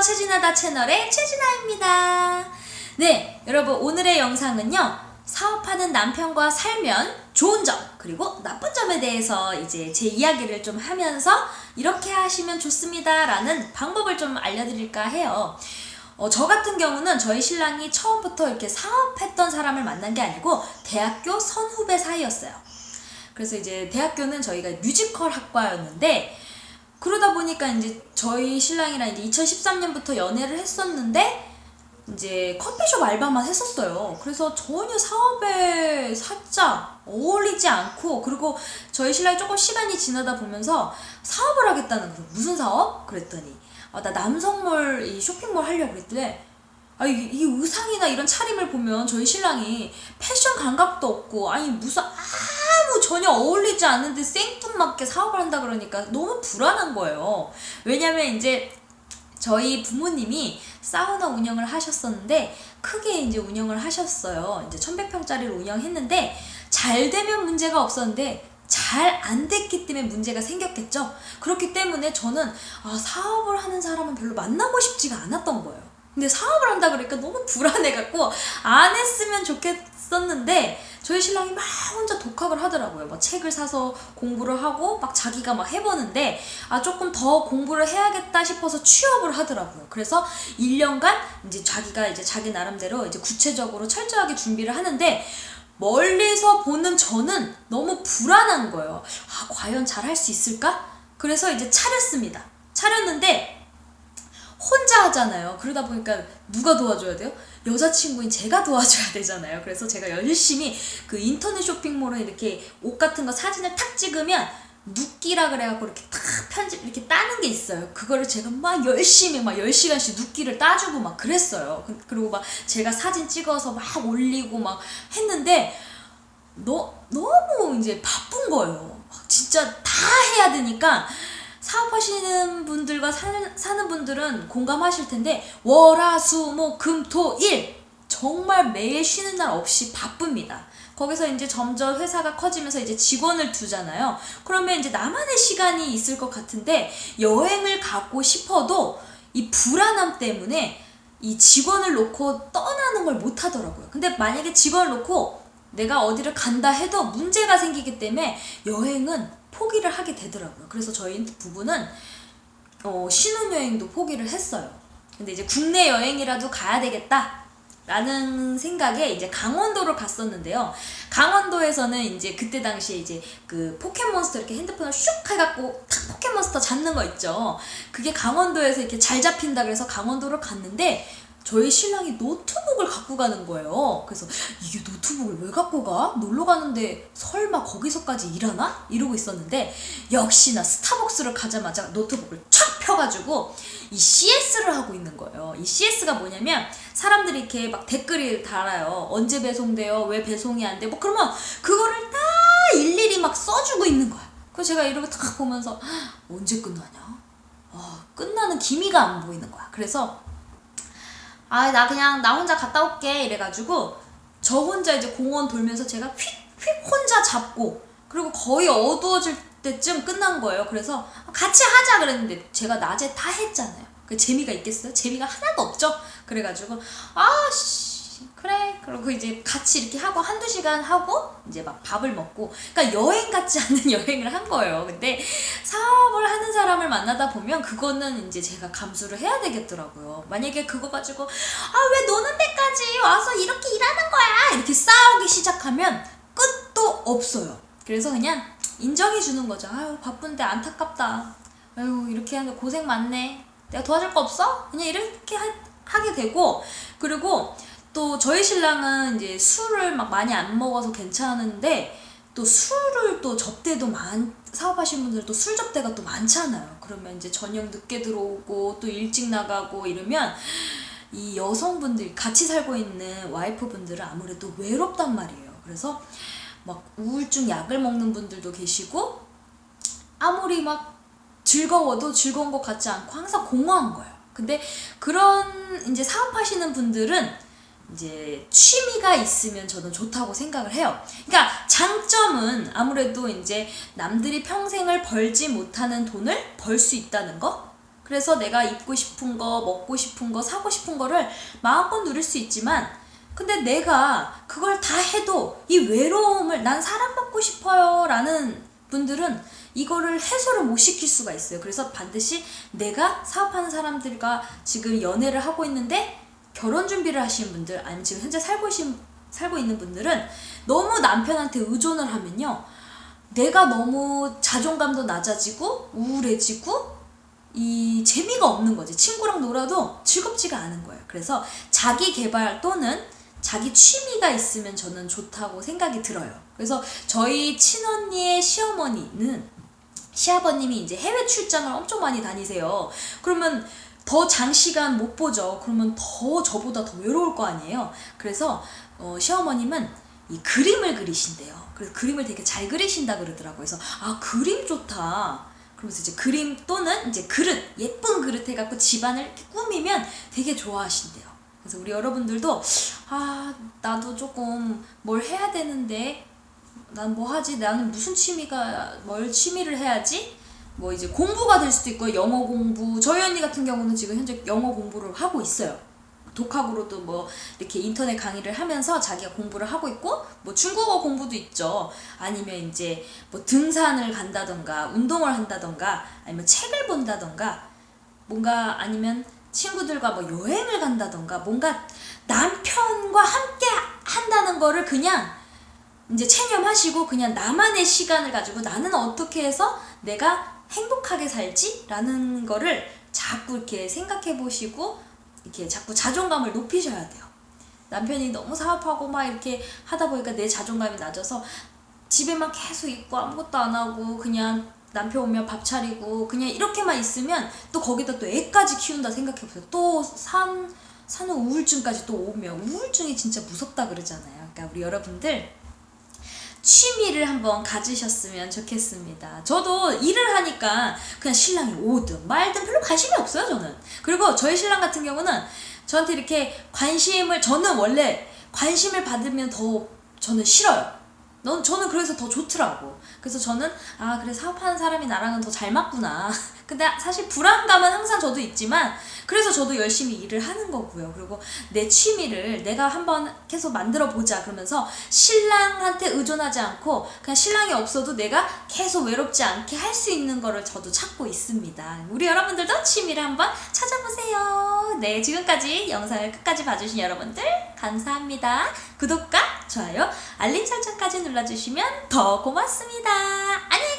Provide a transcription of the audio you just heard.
최진아다 채널의 최진아입니다. 네, 여러분 오늘의 영상은요. 사업하는 남편과 살면 좋은 점 그리고 나쁜 점에 대해서 이제 제 이야기를 좀 하면서 이렇게 하시면 좋습니다라는 방법을 좀 알려드릴까 해요. 어, 저 같은 경우는 저희 신랑이 처음부터 이렇게 사업했던 사람을 만난 게 아니고 대학교 선후배 사이였어요. 그래서 이제 대학교는 저희가 뮤지컬 학과였는데 그러다 보니까 이제 저희 신랑이랑 이제 2013년부터 연애를 했었는데 이제 커피숍 알바만 했었어요. 그래서 전혀 사업에 살짝 어울리지 않고 그리고 저희 신랑이 조금 시간이 지나다 보면서 사업을 하겠다는 거 무슨 사업? 그랬더니 아, 나 남성몰 이 쇼핑몰 하려고 그랬더니 아, 이, 이 의상이나 이런 차림을 보면 저희 신랑이 패션 감각도 없고 아니 무슨 아 무 전혀 어울리지 않는데 생뚱맞게 사업을 한다 그러니까 너무 불안한 거예요. 왜냐면 이제 저희 부모님이 사우나 운영을 하셨었는데 크게 이제 운영을 하셨어요. 이제 1100평짜리를 운영했는데 잘 되면 문제가 없었는데 잘 안 됐기 때문에 문제가 생겼겠죠. 그렇기 때문에 저는 아, 사업을 하는 사람은 별로 만나고 싶지가 않았던 거예요. 근데 사업을 한다 그러니까 너무 불안해갖고 안 했으면 좋겠었는데 저희 신랑이 막 혼자 독학을 하더라고요. 막 책을 사서 공부를 하고 막 자기가 막 해보는데 아 조금 더 공부를 해야겠다 싶어서 취업을 하더라고요. 그래서 1년간 이제 자기가 이제 자기 나름대로 이제 구체적으로 철저하게 준비를 하는데 멀리서 보는 저는 너무 불안한 거예요. 아 과연 잘 할 수 있을까? 그래서 이제 차렸습니다. 차렸는데 하잖아요. 그러다 보니까 누가 도와줘야 돼요? 여자친구인 제가 도와줘야 되잖아요. 그래서 제가 열심히 그 인터넷 쇼핑몰에 이렇게 옷 같은 거 사진을 탁 찍으면 눕기라 그래갖고 이렇게 탁 편집 이렇게 따는 게 있어요. 그거를 제가 막 열심히 막 10시간씩 눕기를 따주고 막 그랬어요. 그- 그리고 막 제가 사진 찍어서 막 올리고 막 했는데 너, 너무 이제 바쁜 거예요. 막 진짜 다 해야 되니까 사업하시는 분들과 사는, 사는 분들은 공감하실 텐데 월화수목금토일 정말 매일 쉬는 날 없이 바쁩니다. 거기서 이제 점점 회사가 커지면서 이제 직원을 두잖아요. 그러면 이제 나만의 시간이 있을 것 같은데 여행을 가고 싶어도 이 불안함 때문에 이 직원을 놓고 떠나는 걸 못 하더라고요. 근데 만약에 직원을 놓고 내가 어디를 간다 해도 문제가 생기기 때문에 여행은 포기를 하게 되더라고요. 그래서 저희 부부는 어, 신혼여행도 포기를 했어요. 근데 이제 국내 여행이라도 가야 되겠다. 라는 생각에 이제 강원도를 갔었는데요. 강원도에서는 이제 그때 당시에 이제 그 포켓몬스터 이렇게 핸드폰을 슉 해갖고 탁 포켓몬스터 잡는 거 있죠. 그게 강원도에서 이렇게 잘 잡힌다 그래서 강원도를 갔는데 저희 신랑이 노트북을 갖고 가는 거예요. 그래서 이게 노트북을 왜 갖고 가? 놀러 가는데 설마 거기서까지 일하나? 이러고 있었는데 역시나 스타벅스를 가자마자 노트북을 촥 펴가지고 이 CS를 하고 있는 거예요. 이 CS가 뭐냐면 사람들이 이렇게 막 댓글을 달아요. 언제 배송돼요? 왜 배송이 안 돼? 뭐 그러면 그거를 다 일일이 막 써주고 있는 거야. 그래서 제가 이러고 딱 보면서 "헉, 언제 끝나냐? 아, 끝나는 기미가 안 보이는 거야. 그래서 아, 나 그냥 나 혼자 갔다 올게 이래가지고 저 혼자 이제 공원 돌면서 제가 휙휙 혼자 잡고 그리고 거의 어두워질 때쯤 끝난 거예요. 그래서 같이 하자 그랬는데 제가 낮에 다 했잖아요. 그 재미가 있겠어요? 재미가 하나도 없죠? 그래가지고 아씨 그래 그리고 이제 같이 이렇게 하고 한두 시간 하고 이제 막 밥을 먹고 그러니까 여행 같지 않은 여행을 한 거예요. 근데 사업을 하는 사람을 만나다 보면 그거는 이제 제가 감수를 해야 되겠더라고요. 만약에 그거 가지고 아 왜 노는 데까지 와서 이렇게 일하는 거야 이렇게 싸우기 시작하면 끝도 없어요. 그래서 그냥 인정해 주는 거죠. 아유 바쁜데 안타깝다. 아유 이렇게 하는데 고생 많네. 내가 도와줄 거 없어? 그냥 이렇게 하, 하게 되고 그리고 또 저희 신랑은 이제 술을 막 많이 안 먹어서 괜찮은데 또 술을 또 접대도 많 사업하시는 분들은 또술 접대가 또 많잖아요. 그러면 이제 저녁 늦게 들어오고 또 일찍 나가고 이러면 이 여성분들 같이 살고 있는 와이프분들은 아무래도 외롭단 말이에요. 그래서 막 우울증 약을 먹는 분들도 계시고 아무리 막 즐거워도 즐거운 것 같지 않고 항상 공허한 거예요. 근데 그런 이제 사업하시는 분들은 이제 취미가 있으면 저는 좋다고 생각을 해요. 그러니까 장점은 아무래도 이제 남들이 평생을 벌지 못하는 돈을 벌 수 있다는 거. 그래서 내가 입고 싶은 거, 먹고 싶은 거, 사고 싶은 거를 마음껏 누릴 수 있지만 근데 내가 그걸 다 해도 이 외로움을 난 사랑받고 싶어요 라는 분들은 이거를 해소를 못 시킬 수가 있어요. 그래서 반드시 내가 사업하는 사람들과 지금 연애를 하고 있는데 결혼 준비를 하시는 분들 아니면 지금 현재 살고, 계신, 살고 있는 분들은 너무 남편한테 의존을 하면요. 내가 너무 자존감도 낮아지고 우울해지고 이 재미가 없는 거지. 친구랑 놀아도 즐겁지가 않은 거예요. 그래서 자기 개발 또는 자기 취미가 있으면 저는 좋다고 생각이 들어요. 그래서 저희 친언니의 시어머니는 시아버님이 이제 해외 출장을 엄청 많이 다니세요. 그러면 더 장시간 못 보죠. 그러면 더 저보다 더 외로울 거 아니에요. 그래서 어, 시어머님은 이 그림을 그리신대요. 그래서 그림을 되게 잘 그리신다 그러더라고요. 그래서 아 그림 좋다. 그러면서 이제 그림 또는 이제 그릇 예쁜 그릇 해갖고 집안을 꾸미면 되게 좋아하신대요. 그래서 우리 여러분들도 아 나도 조금 뭘 해야 되는데 난 뭐 하지? 나는 무슨 취미가 뭘 취미를 해야지? 뭐 이제 공부가 될 수도 있고 영어 공부 저희 언니 같은 경우는 지금 현재 영어 공부를 하고 있어요. 독학으로도 뭐 이렇게 인터넷 강의를 하면서 자기가 공부를 하고 있고 뭐 중국어 공부도 있죠. 아니면 이제 뭐 등산을 간다던가 운동을 한다던가 아니면 책을 본다던가 뭔가 아니면 친구들과 뭐 여행을 간다던가 뭔가 남편과 함께 한다는 거를 그냥 이제 체념하시고 그냥 나만의 시간을 가지고 나는 어떻게 해서 내가 행복하게 살지? 라는 거를 자꾸 이렇게 생각해 보시고 이렇게 자꾸 자존감을 높이셔야 돼요. 남편이 너무 사업하고 막 이렇게 하다 보니까 내 자존감이 낮아서 집에만 계속 있고 아무것도 안 하고 그냥 남편 오면 밥 차리고 그냥 이렇게만 있으면 또 거기다 또 애까지 키운다 생각해 보세요. 또 산, 산후 우울증까지 또 오면 우울증이 진짜 무섭다 그러잖아요. 그러니까 우리 여러분들 취미를 한번 가지셨으면 좋겠습니다. 저도 일을 하니까 그냥 신랑이 오든 말든 별로 관심이 없어요, 저는. 그리고 저희 신랑 같은 경우는 저한테 이렇게 관심을, 저는 원래 관심을 받으면 더 저는 싫어요. 넌 저는 그래서 더 좋더라고. 그래서 저는 아 그래 사업하는 사람이 나랑은 더 잘 맞구나. 근데 사실 불안감은 항상 저도 있지만 그래서 저도 열심히 일을 하는 거고요. 그리고 내 취미를 내가 한번 계속 만들어 보자 그러면서 신랑한테 의존하지 않고 그냥 신랑이 없어도 내가 계속 외롭지 않게 할 수 있는 거를 저도 찾고 있습니다. 우리 여러분들도 취미를 한번 찾아보세요. 네, 지금까지 영상을 끝까지 봐주신 여러분들 감사합니다. 구독과 좋아요, 알림 설정까지 눌러주시면 더 고맙습니다. 안녕!